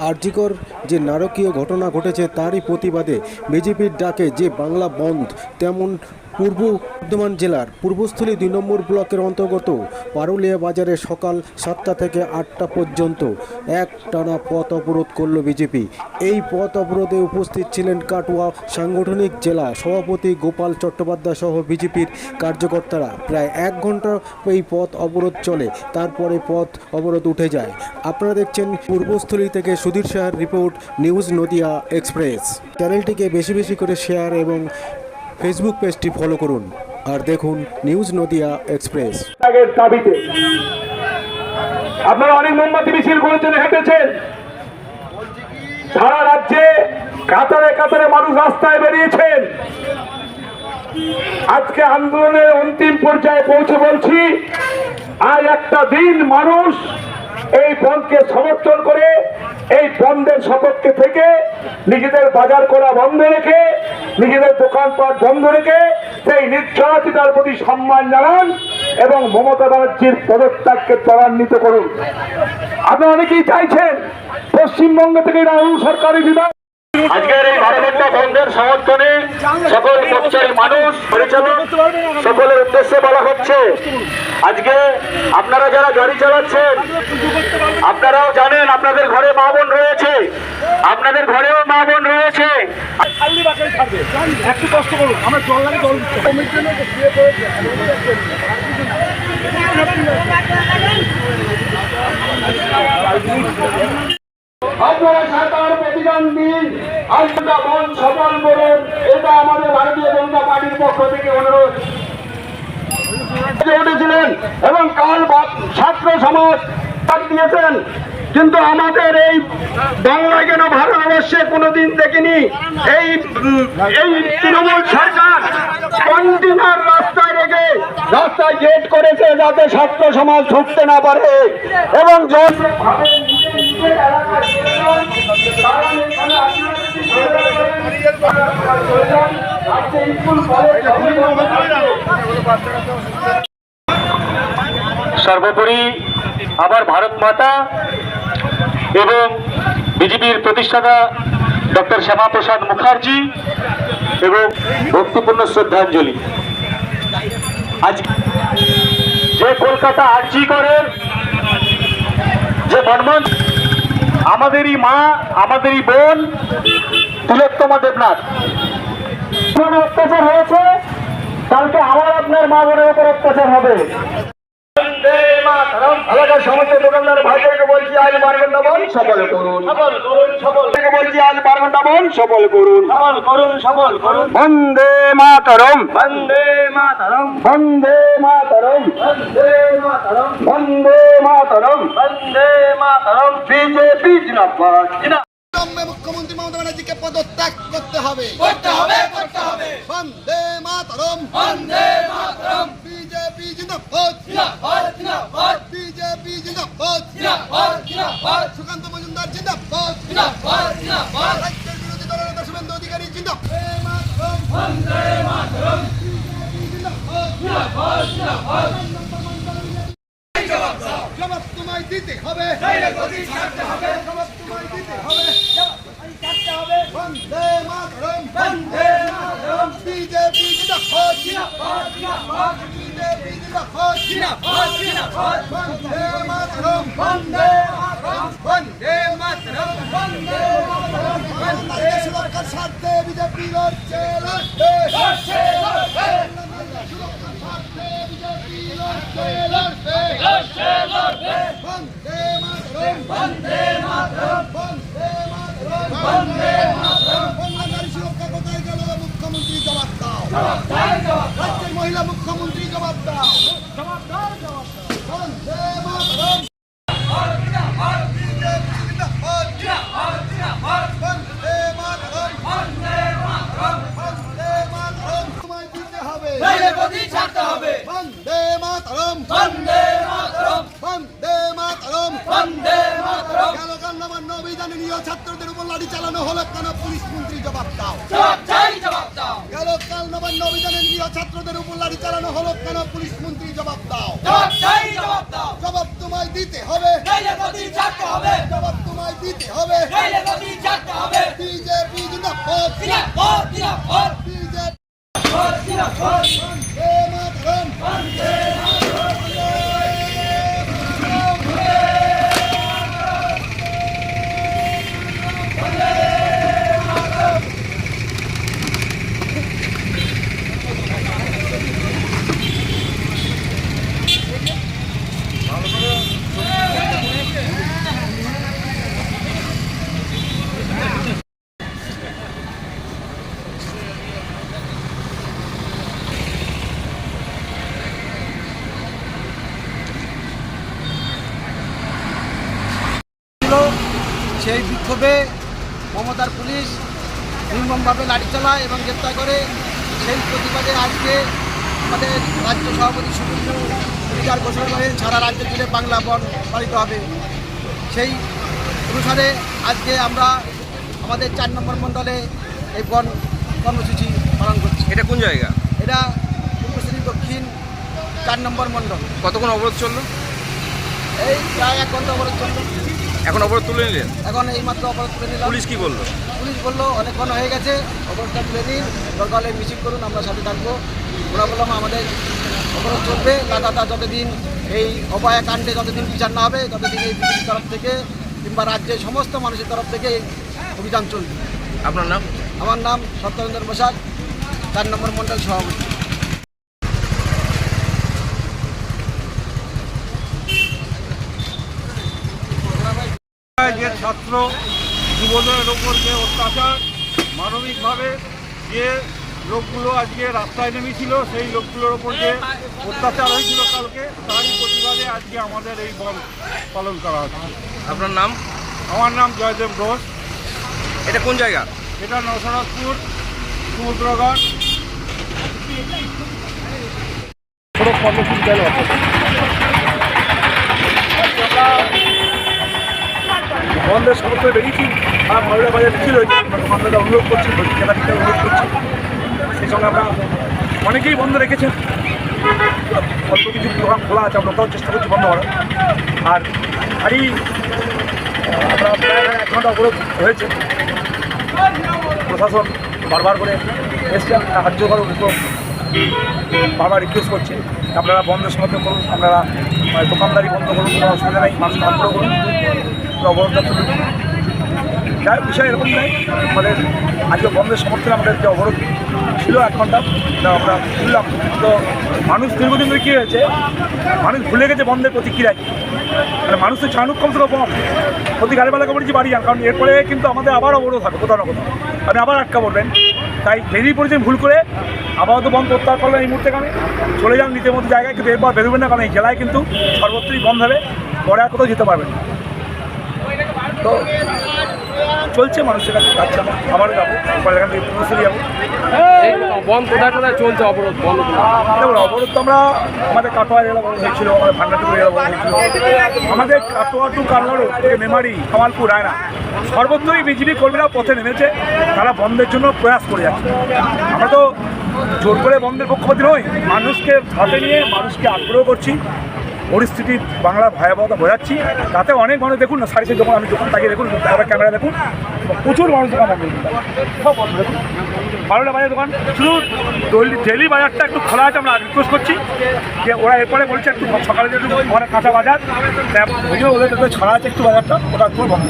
আরজিকর যে নারকীয় ঘটনা ঘটেছে তারই প্রতিবাদে বিজেপির ডাকে যে বাংলা বন্ধ তেমন পূর্ব বর্ধমান জেলার পূর্বস্থলী দুই নম্বর ব্লকের অন্তর্গত পারুলিয়া বাজারে সকাল সাতটা থেকে আটটা পর্যন্ত এক টানা পথ অবরোধ করল বিজেপি। এই পথ অবরোধে উপস্থিত ছিলেন কাটোয়া সাংগঠনিক জেলা সভাপতি গোপাল চট্টোপাধ্যায় সহ বিজেপির কার্যকর্তারা। প্রায় এক ঘণ্টা এই পথ অবরোধ চলে, তারপরে পথ অবরোধ উঠে যায়। আপনারা দেখছেন পূর্বস্থলী থেকে সুধীর শাহর রিপোর্ট, নিউজ নদিয়া এক্সপ্রেস। চ্যানেলটিকে বেশি বেশি করে শেয়ার এবং ফেসবুক পেজটি ফলো করুন আর দেখুন নিউজ নদিয়া এক্সপ্রেস দাবিতে আপনারা অনেক মোমবাতি মিছিল করেছেন, হেঁটেছেন। সারা রাজ্যে কাতারে কাতারে মানুষ রাস্তায় বেরিয়েছেন। আজকে আন্দোলনের অন্তিম পর্যায়ে পৌঁছে বলছি, আজ একটা দিন মানুষ এই বন্ধকে সমর্থন করে, এই বন্ধের সপক্ষে থেকে নিজেদের বাজার করা বন্ধ রেখে, নিজেদের দোকানপাট বন্ধ রেখে সেই নির্যাতিতার প্রতি সম্মান জানান এবং মমতা ব্যানার্জির পদত্যাগকে ত্বরান্বিত করুন। আপনারা অনেকেই চাইছেন পশ্চিমবঙ্গ থেকে রাহুল সরকারি বিভাগ আজকের এই ভারতবর্ষ বন্ধের সমর্থনে সকল পক্ষের মানুষ, পরিচালক সকলের উদ্দেশ্যে বলা হচ্ছে। আজকে আপনারা যারা গাড়ি চালাচ্ছেন, আপনারাও জানেন আপনাদের ঘরে মা বোন রয়েছে। আপনাদের ঘরেও মা বোন রয়েছে। আপনারা সরকার প্রতিদান দিন। আজটা মন সফল করুন। এটা আমাদের ভারতীয় জনতা পার্টির পক্ষ থেকে অনুরোধ। উঠেছিলেন এবং কাল ছাত্র সমাজ দিয়েছেন। কিন্তু আমাদের এই বাংলা কেন ভারতবর্ষে কোনোদিন দেখিনি? এই এই তৃণমূল সরকার কন্টিনার রাস্তায় রেখে, রাস্তায় গেট করেছে যাতে ছাত্র সমাজ ঢুকতে না পারে। এবং জন সর্বোপরি আবার ভারত মাতা এবং বিজেপির প্রতিষ্ঠাতা ডক্টর শ্যামাপ্রসাদ মুখার্জি এবং ভক্তিপূর্ণ শ্রদ্ধাঞ্জলি। আজ যে কলকাতা আর্জি করে, যে মনমন আমাদেরই মা আমাদেরই বোন তিলোত্তমা দেবনাথ। কোনো অত্যাচার হয়েছে? কালকে আমার আপনার মা বোনের উপর অত্যাচার হবে। এলাকার সমস্ত দোকানদার ভাইদেরকে বলছি আজ বল সফল করুন। করুন সফল। বলছি আজ বারো বল সফল করুন। সফল করুন সফল করুন। বন্দে মাতরম। বন্দে মাতরম। বন্দে মাতরম। বন্দে মাতরম। বন্দে মাতরম। বন্দে মাতরম। অবিলম্বে মুখ্যমন্ত্রী মমতা ব্যানার্জিকে পদত্যাগ করতে হবে। করতে হবে করতে হবে। বন্দে মাতরম। বন্দে মাতরম। বিজেপি জিন্দাবাদ। জিন্দাবাদ জিন্দাবাদ। বিজেপি জিন্দাবাদ। জিন্দাবাদ জিন্দাবাদ। সুকান্ত মজুমদার জিন্দাবাদ। জিন্দাবাদ জিন্দাবাদ। রাজ্যের বিরোধী দলনেতা শুভেন্দু অধিকারী জিন্দাবাদ। বন্দে মাতরম জিন্দাবাদ। জিন্দাবাদ জবাব তোমায় দিতে হবে নইলে গদি ছাড়তে হবে জবাব তোমায় দিতে হবে ছাড়তে হবে বন্দে মাতরম বন্দে মাতরম। বিজেপি জিন্দাবাদ জিন্দাবাদ জিন্দাবাদ বিজেপি জিন্দাবাদ জিন্দাবাদ জিন্দাবাদ বন্দে মাতরম বন্দে মাতরম। বন্দে মাতরম। বন্দে মাতরম। বাংলাদেশ সুরক্ষার স্বার্থে বিজেপি লড়ছে লড়ছে লড়ছে লড়ছে বন্দে মাতরম বন্দে মাতরম বন্দে মাতরম বন্দে মাতরম বাংলাদেশ সুরক্ষা কোথায় গেল মুখ্যমন্ত্রী জবাব দাও তাই জবাব দাও। রাজ্যের মহিলা মুখ্যমন্ত্রী জবাব দাও জবাব দাও জবাব দাও বন্দে মাতরম জিন্দাবাদ বিজেপি জিন্দাবাদ জিন্দাবাদ জিন্দাবাদ বন্দে মাতরম বন্দে মাতরম বন্দে মাতরম তোমায় দিতে হবে নইলে গদি ছাড়তে হবে বন্দে মাতরম বন্দে মাতরম বন্দে মাতরম মাতরম। গেল কাল নবান্ন অভিযানে নিয়ে ছাত্রদের উপর লাঠি চালানো হলো কেন? পুলিশ মন্ত্রী জবাব দাও জবাব চাই জবাব দাও গেল কাল নবান্ন অভিযানে নিরীহ ছাত্রদের উপর লাঠি চালানো হলো কেন? পুলিশ মন্ত্রী জবাব দাও। জবাব দাও জবাব তোমায় দিতে হবে। জবাব তোমায় দিতে হবে। বিজেপি জিন্দাবাদ। বিজেপি জিন্দাবাদ বন্দে মাতরম ছিল বিক্ষোভে মমতার পুলিশ নির্মমভাবে লাঠি চালায় এবং গ্রেপ্তার করে। সেই প্রতিবাদে আজকে আমাদের রাজ্য সভাপতি সুপ্রিম অধিকার ঘোষণা করেন সারা রাজ্য জুড়ে বাংলা বন পালিত হবে। সেই অনুসারে আজকে আমরা আমাদের চার নম্বর মণ্ডলে এই বন কর্মসূচি পালন করছি। এটা কোন জায়গা? এটা পূর্বশ্রী দক্ষিণ চার নম্বর মণ্ডল। কতক্ষণ অবরোধ চলল? এই প্রায় এক ঘণ্টা অবরোধ চলছে এখন অবরোধ তুলে নিলেন? এখন এই মাত্র অবরোধ করে নিলাম। পুলিশ কি বলল? পুলিশ বলল অনেকক্ষণ হয়ে গেছে অবরোধটা তুলে নিন দরকার হলে মিছিল করুন আমরা সাথে থাকব। ওরা বললাম আমাদের অবরোধ চলবে লাগাতার যতদিন এই অপায় কাণ্ডে যতদিন বিচার না হবে ততদিন এই বিজেপির তরফ থেকে কিংবা রাজ্যের সমস্ত মানুষের তরফ থেকে এই অভিযান চলবে। আপনার নাম? আমার নাম সত্যরঞ্জন প্রসাদ চার নম্বর মণ্ডল সভাপতি যে ছাত্র যুবদের ওপর যে অত্যাচার মানবিকভাবে যে লোকগুলো আজকে রাস্তায় নেমেছিল সেই লোকগুলোর ওপর যে অত্যাচার হয়েছিল কালকে তারই প্রতিবাদে আজকে আমাদের এই বন পালন করা হচ্ছে। আপনার নাম? আমার নাম জয়দেব ঘোষ। এটা কোন জায়গা? এটা নরসরাজপুর সমুদ্রগড় সড়ক বন্ধের সমস্ত বেরিয়েছি আর মহিলা বাজার মিছিল হয়েছে আমরা অনুরোধ করছি কেনাকাটা অনুরোধ করছি। সেই সঙ্গে আমরা অনেকেই বন্ধ রেখেছেন। অল্প কিছু দোকান খোলা আছে, আমরা ওটাও চেষ্টা করছি বন্ধ করার। আর গাড়ি আমরা এক ঘণ্টা অবরোধ হয়েছে। প্রশাসন বারবার করে এসছে সাহায্য করুন তো বারবার রিকোয়েস্ট করছে। আপনারা বন্ধের সমর্থন করুন, আপনারা দোকানদারি বন্ধ করুন, কোনো অসুবিধা নেই মানুষ আগ্রহ করুন তুলুন যাই বিষয় এরকম নেই আমাদের আজকে বন্ধের সমর্থনে আমাদের যে অবরোধ ছিল এক ঘণ্টা আমরা তুললাম তো মানুষ দীর্ঘদিন ধরে কী হয়েছে? মানুষ ভুলে গেছে বন্ধের প্রতিক্রিয়া কি মানে মানুষ তো কম থেকে কম প্রতি গাড়িওয়ালাকে বলেছি বাড়ি যান, কারণ এরপরে কিন্তু আমাদের আবার অবরোধ হবে, কোথাও না কোথাও। আপনি আবার আটকা পড়বেন। তাই বেরিয়ে পড়েছেন ভুল করে। আপাতত বন্ধ প্রত্যাহার করলেন এই মুহূর্তে কারণে। চলে যান নিজের মতো জায়গায়, কিন্তু এরপর বেরোবেন না, কারণ এই জেলায় কিন্তু সর্বত্রই বন্ধ হবে। পরে আর কোথাও যেতে পারবেন। তো চলছে মানুষের কাছে যাচ্ছে আমার যাব পরে এখান থেকে পুরুষেরই যাব। কোথায় কোথায় চলছে অবরোধ? দেখুন অবরোধ তো আমরা আমাদের কাটোয়া জেলা বন্ধ হয়েছিল আমাদের ভান্ডারটুকু জেলা বন্ধ হয়েছিল। আমাদের কাটোয়া টু কালনাড়ু থেকে মেমারি কামালপুর রায়না সর্বত্রই বিজেপি কর্মীরা পথে নেমেছে। তারা বন্ধের জন্য প্রয়াস করে যাচ্ছে। আমরা তো জোর করে বন্ধের পক্ষপাতী নই মানুষকে হাতে নিয়ে মানুষকে আগ্রহ করছি। পরিস্থিতি বাংলার ভয়াবহতা বোঝাচ্ছি। তাতে অনেক মানুষ দেখুন না সারিসে যখন আমি দোকান তাকিয়ে দেখুন তারপরে ক্যামেরা দেখুন, প্রচুর মানুষ দোকান থাকবে ভালো বাজার দোকান। শুধু ডেলি বাজারটা একটু খোলা আছে, আমরা রিকোয়েস্ট করছি। যে ওরা এরপরে বলছে একটু সকালে যে একটু মানে কাঁচা বাজার ওদের ছড়া আছে একটু বাজারটা, ওটা একটু বন্ধ।